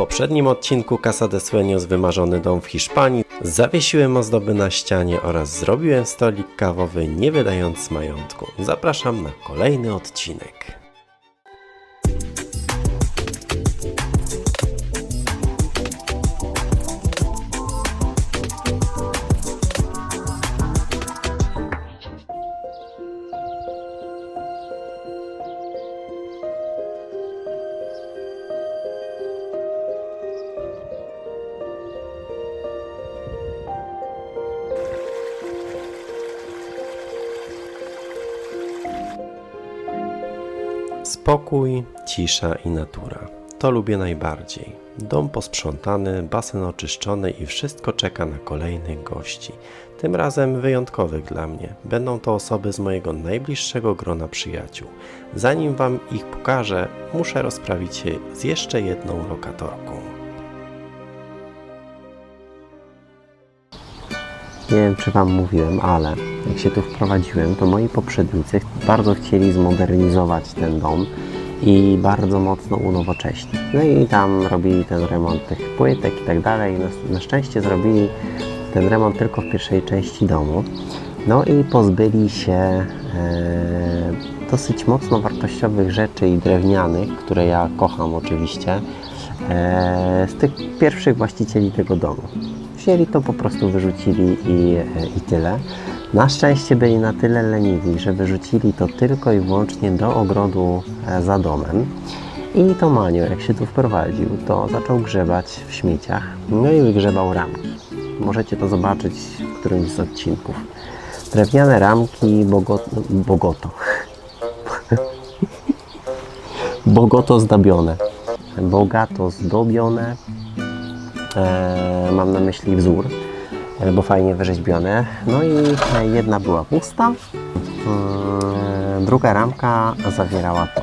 poprzednim odcinku Casa de Sueños wymarzony dom w Hiszpanii zawiesiłem ozdoby na ścianie oraz zrobiłem stolik kawowy nie wydając majątku. Zapraszam na kolejny odcinek. Spokój, cisza i natura. To lubię najbardziej. Dom posprzątany, basen oczyszczony i wszystko czeka na kolejnych gości. Tym razem wyjątkowych dla mnie. Będą to osoby z mojego najbliższego grona przyjaciół. Zanim Wam ich pokażę, muszę rozprawić się z jeszcze jedną lokatorką. Nie wiem, czy Wam mówiłem, ale jak się tu wprowadziłem, to moi poprzednicy bardzo chcieli zmodernizować ten dom i bardzo mocno unowocześnić. No i tam robili ten remont tych płytek i tak dalej. Na, na szczęście zrobili ten remont tylko w pierwszej części domu. No i pozbyli się e, dosyć mocno wartościowych rzeczy i drewnianych, które ja kocham oczywiście, e, z tych pierwszych właścicieli tego domu. Wzięli to, po prostu wyrzucili i, i tyle. Na szczęście byli na tyle leniwi, że wyrzucili to tylko i wyłącznie do ogrodu e, za domem. I to Manio, jak się tu wprowadził, to zaczął grzebać w śmieciach, no i wygrzebał ramki. Możecie to zobaczyć w którymś z odcinków. Drewniane ramki Bogo, Bogoto. Bogoto zdobione. Bogato zdobione. E, mam na myśli wzór, e, bo fajnie wyrzeźbione. No i e, jedna była pusta, druga ramka zawierała to.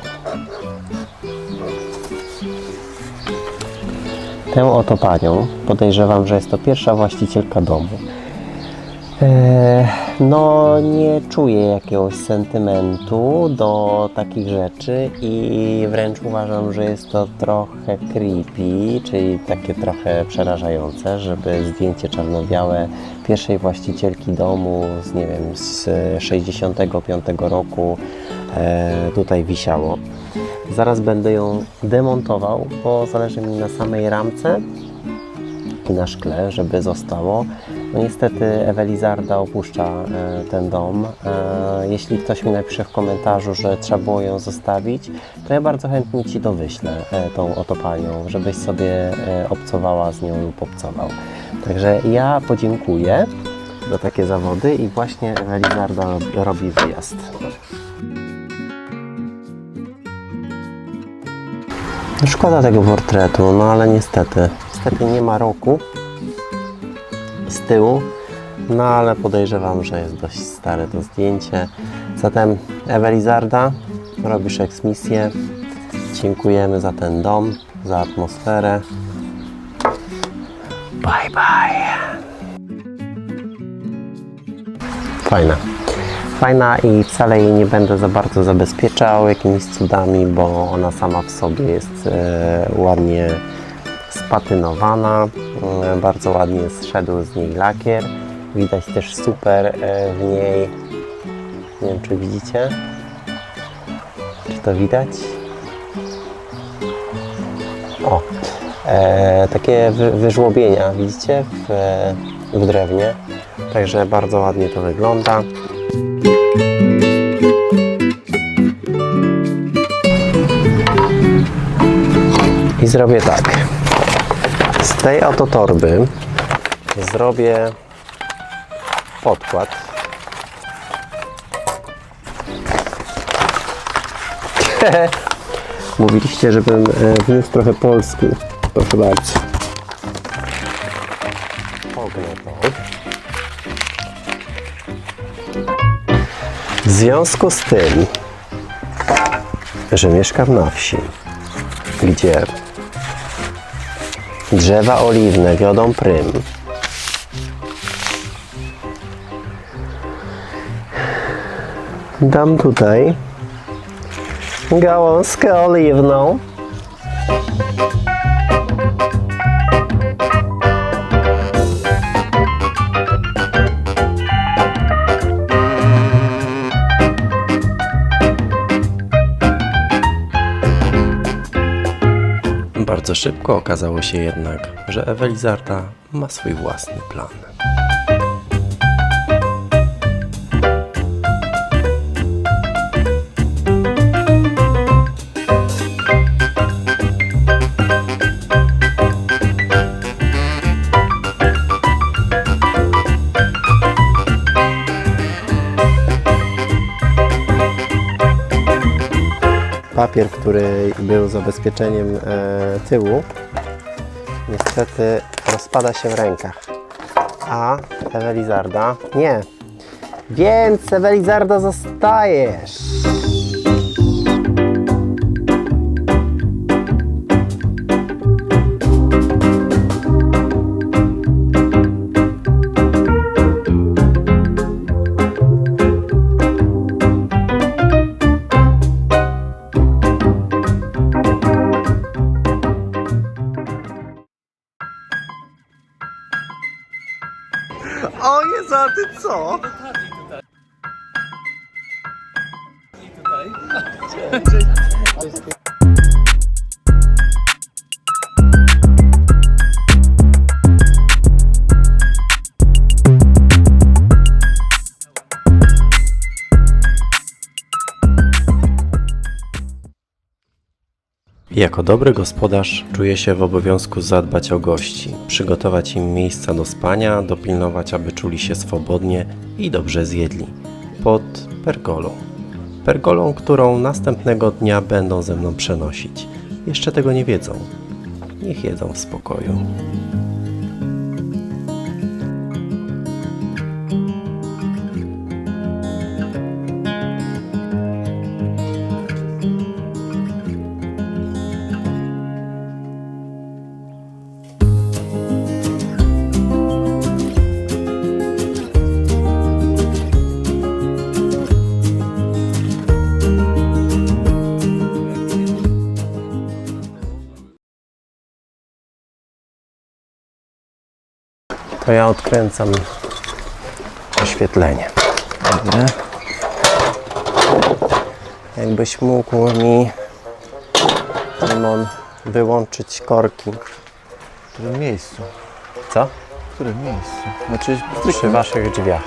Tę oto panią, podejrzewam, że jest to pierwsza właścicielka domu. No, nie czuję jakiegoś sentymentu do takich rzeczy i wręcz uważam, że jest to trochę creepy, czyli takie trochę przerażające, żeby zdjęcie czarno-białe pierwszej właścicielki domu z, nie wiem, z 65 roku e, tutaj wisiało. Zaraz będę ją demontował, bo zależy mi na samej ramce i na szkle, żeby zostało. No niestety Ewelizarda opuszcza e, ten dom. E, jeśli ktoś mi napisze w komentarzu, że trzeba było ją zostawić, to ja bardzo chętnie Ci to wyślę, e, tą oto panią, żebyś sobie obcowała z nią lub obcował. Także ja podziękuję za takie zawody i właśnie Ewelizarda robi wyjazd. Szkoda tego portretu, no ale niestety, niestety nie ma roku z tyłu, no ale podejrzewam, że jest dość stare to zdjęcie. Zatem Ewelizarda, robisz eksmisję. Dziękujemy za ten dom, za atmosferę. Bye bye. Fajna. Fajna i wcale jej nie będę za bardzo zabezpieczał jakimiś cudami, bo ona sama w sobie jest e, ładnie spatynowana. E, bardzo ładnie zszedł z niej lakier. Widać też super e, w niej. Nie wiem, czy widzicie? Czy to widać? O, e, takie wy, wyżłobienia, widzicie, w, w drewnie. Także bardzo ładnie to wygląda. I zrobię tak. Z tej oto torby zrobię podkład. Mówiliście, żebym e, wniósł trochę Polski. Proszę bardzo. Pognę to. W związku z tym, że mieszkam na wsi, gdzie drzewa oliwne wiodą prym, dam tutaj gałązkę oliwną szybko okazało się jednak, że Ewelizarda ma swój własny plan. Papier, który był zabezpieczeniem e, tyłu, niestety rozpada się w rękach. A Ewelizarda nie. Więc Ewelizarda zostajesz. Jako dobry gospodarz czuję się w obowiązku zadbać o gości, przygotować im miejsca do spania, dopilnować, aby czuli się swobodnie i dobrze zjedli. Pod pergolą. Pergolą, którą następnego dnia będą ze mną przenosić. Jeszcze tego nie wiedzą. Niech jedzą w spokoju. To ja odkręcam oświetlenie. Dobra. Jakbyś mógł mi, Simon, wyłączyć korki. W którym miejscu? Co? W którym miejscu? Znaczy, Przy waszych drzwiach.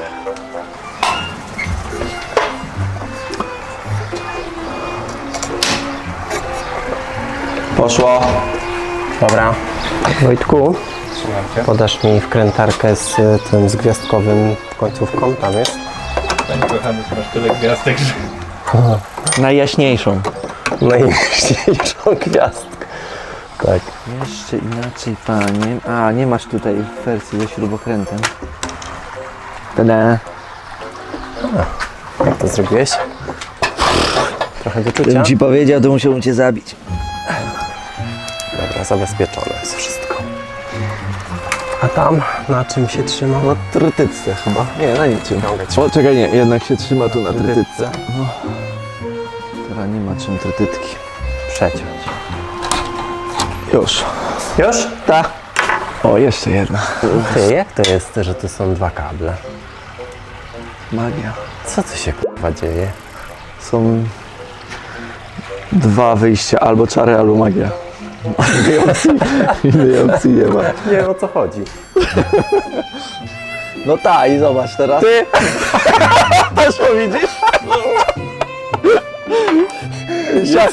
poszło. Dobra. Wojtku, podasz mi wkrętarkę z y, tym z gwiazdkowym końcówką, tam jest. Panie kochany, masz tyle gwiazdek, że... Najjaśniejszą. Najjaśniejszą gwiazdkę. Tak. Jeszcze inaczej, panie. A, nie masz tutaj wersji ze śrubokrętem. Tada. Jak to zrobiłeś? Trochę wyczucia? Gdybym ci powiedział, to musiałbym cię zabić. Dobra, zabezpieczone jest wszystko. A tam na czym się trzyma? Na trytycce chyba. Nie, na niczym. O, czekaj, nie, jednak się trzyma tu na trytycce. No. Teraz nie ma czym trytytki. Przeciąć. Już. Już? Ta. O, jeszcze jedna. Ty, jak to jest, że tu są dwa kable? Magia. Co tu się kurwa dzieje? Są dwa wyjścia, albo czary, albo magia. Innej opcji, innej opcji nie ma. Nie wiem o co chodzi. No ta i zobacz teraz. Ty! To widzisz?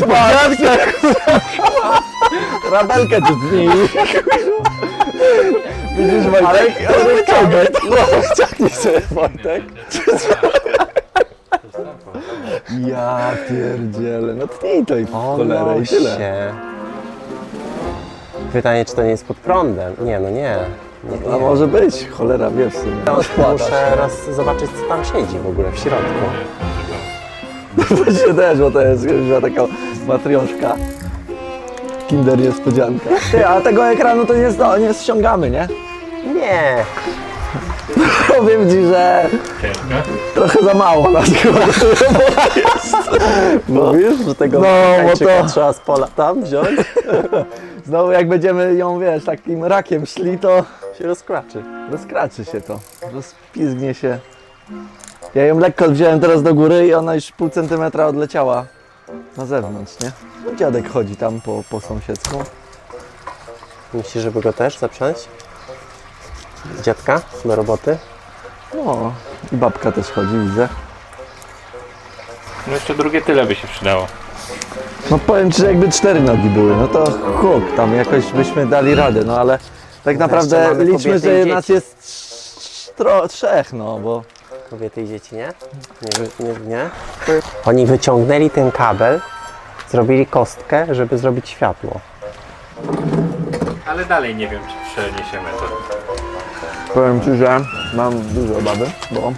Magiantka! Rabelkę tu zmieni. Widzisz Wojtek? Ale, wyciągaj. No, ciągnij sobie Wojtek. Ja pierdzielę, no tnij to i w cholerę i tyle. się. Pytanie, czy to nie jest pod prądem? Nie, no nie. nie, A nie. może być, cholera wie w sumie. Muszę raz zobaczyć, co tam siedzi w ogóle w środku. Właśnie też, bo to jest taka matrioszka. Kinder niespodzianka. Ty, a tego ekranu to nie, zdo- nie ściągamy, nie? Nie. Powiem ci, że trochę za mało na jest. Mówisz, że tego No, bo to- trzeba z pola tam wziąć? Znowu jak będziemy ją, wiesz, takim rakiem szli, to się rozkraczy. rozkraczy się to. Rozpizgnie się. Ja ją lekko wziąłem teraz do góry i ona już pół centymetra odleciała na zewnątrz, nie? No, Dziadek chodzi tam po, po sąsiedzku. Myślisz, żeby go też zaprząć? Dziadka do roboty? No, i babka też chodzi, widzę. No jeszcze drugie tyle by się przydało. No powiem Ci, że jakby cztery nogi były, no to huk, tam jakoś byśmy dali radę, no ale tak naprawdę mamy liczmy, kobiety i że nas dzieci. jest trz- tro, trzech, no bo Kobiety i dzieci, nie? Nie, nie, nie? Oni wyciągnęli ten kabel, zrobili kostkę, żeby zrobić światło. Ale dalej nie wiem, czy przeniesiemy to. Powiem Ci, że mam duże obawy, bo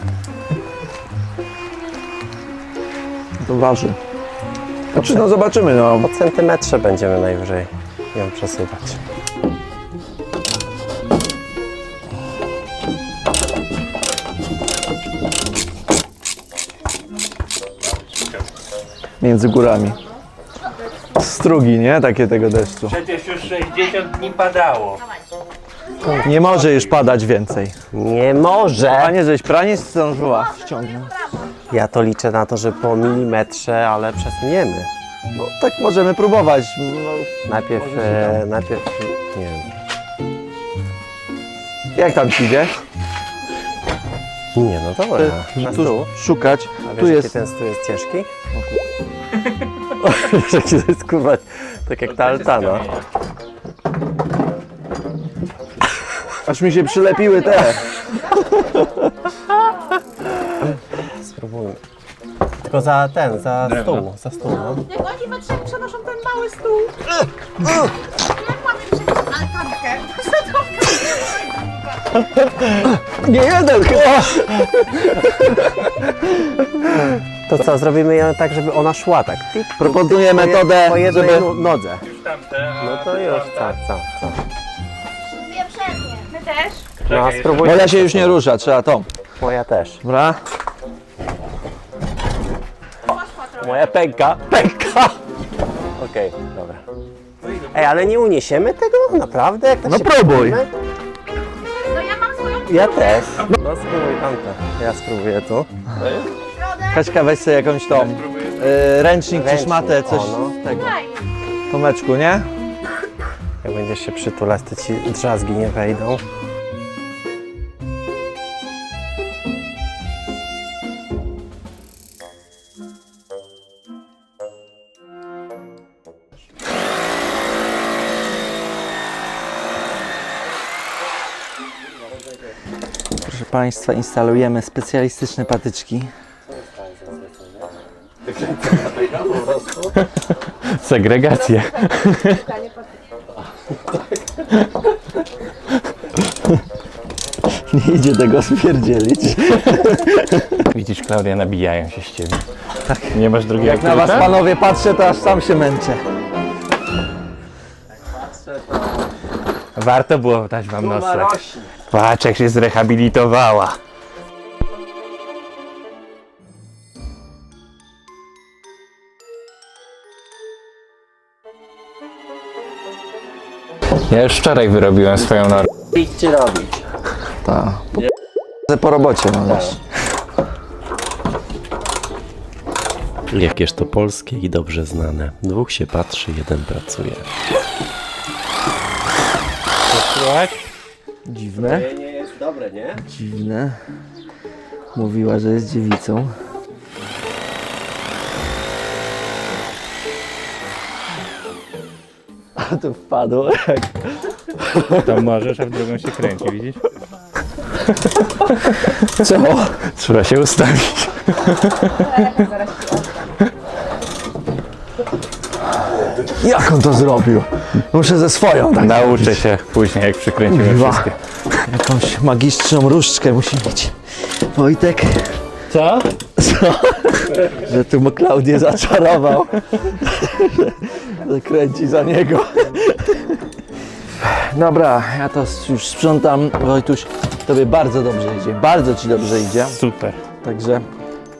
to waży. Znaczy, no zobaczymy, no. Po centymetrze będziemy najwyżej ją przesuwać. Między górami. Strugi, nie? Takie tego deszczu. Przecież już 60 dni padało. Nie może już padać więcej. Nie może! A nie, żeś pranie zdążyła ściągnąć. Ja to liczę na to, że po milimetrze, ale przesuniemy. No, tak możemy próbować. No, Najpierw, e, najpierw, nie wiem. jak tam ci idzie? Nie, no dobra. Na Tu stół. szukać. A wiesz, Tu jaki jest. ten stół jest ciężki? Jaki to jest kurwa, tak jak ta altana. Aż mi się przylepiły te. Spróbujmy. Tylko za ten, za stół, za stół, no. Jak oni we trzech przenoszą ten mały stół. Jak mamy przenieść altankę? Nie jeden chyba. To co, zrobimy ją tak, żeby ona szła tak. Tik, tik, Proponuję tik, po je- metodę, po jednej żeby- nu- nodze. Tamte, a No to już, co, co, co. No, spróbuj. Moja się już nie rusza, trzeba tą. Moja też. Dobra? Moja pęka, pęka. Okej, dobra. Ej, ale nie uniesiemy tego? Naprawdę? Jak tak No się próbuj. No ja mam swoją Ja też. No spróbuj tamte. Ja spróbuję tu. środę. Kaśka, weź sobie jakąś tą y, ręcznik czy Ręcznik, szmatę, coś o, no. z tego. Daj. Tomeczku, nie? Jak będziesz się przytulać, to ci drzazgi nie wejdą. Państwa, instalujemy specjalistyczne patyczki. Segregacja. Nie idzie tego spierdzielić. Widzisz, Klaudia, nabijają się z ciebie. Tak. Nie masz drugiego Jak na Was klucza? panowie patrzę, to aż sam się męczę. Warto było dać wam nosek. Patrz, jak się zrehabilitowała. Ja już wczoraj wyrobiłem swoją normę. Idźcie robić. Tak. Po, po robocie no wiesz. Jakież to polskie i dobrze znane. Dwóch się patrzy, jeden pracuje. Dziwne, Nie jest dobre, nie? dziwne. Mówiła, że jest dziewicą. A tu wpadło jak To możesz, a w drugą się kręci, widzisz? co? Trzeba się ustawić. Jak on to zrobił? Muszę ze swoją tak Nauczę się później, jak przykręcimy Kurwa. wszystkie. Jakąś magiczną różdżkę musi mieć. Wojtek, Co? że tu mu Klaudię zaczarował. że kręci za niego. Dobra, ja to już sprzątam. Wojtuś, tobie bardzo dobrze idzie. Bardzo ci dobrze idzie. Super. Także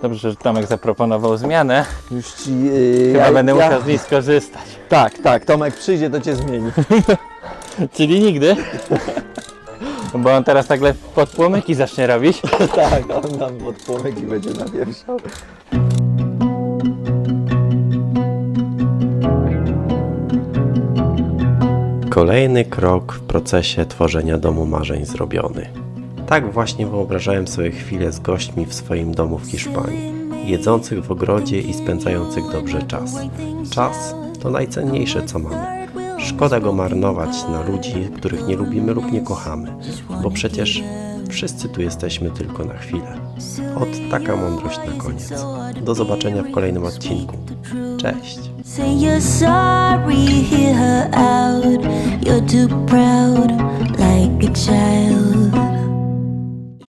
Dobrze, że Tomek zaproponował zmianę. już ci... Yy, Chyba ja- będę ja- musiał z niej skorzystać. Tak, tak, Tomek przyjdzie, to cię zmieni. Czyli nigdy. Bo on teraz nagle podpłomyki zacznie robić. tak, on nam pod płomyki będzie nawieszał. Kolejny krok w procesie tworzenia domu marzeń zrobiony. Tak właśnie wyobrażałem sobie chwilę z gośćmi w swoim domu w Hiszpanii, jedzących w ogrodzie i spędzających dobrze czas. Czas to najcenniejsze, co mamy. Szkoda go marnować na ludzi, których nie lubimy lub nie kochamy, bo przecież wszyscy tu jesteśmy tylko na chwilę. Ot taka mądrość na koniec. Do zobaczenia w kolejnym odcinku. Cześć! Like a child.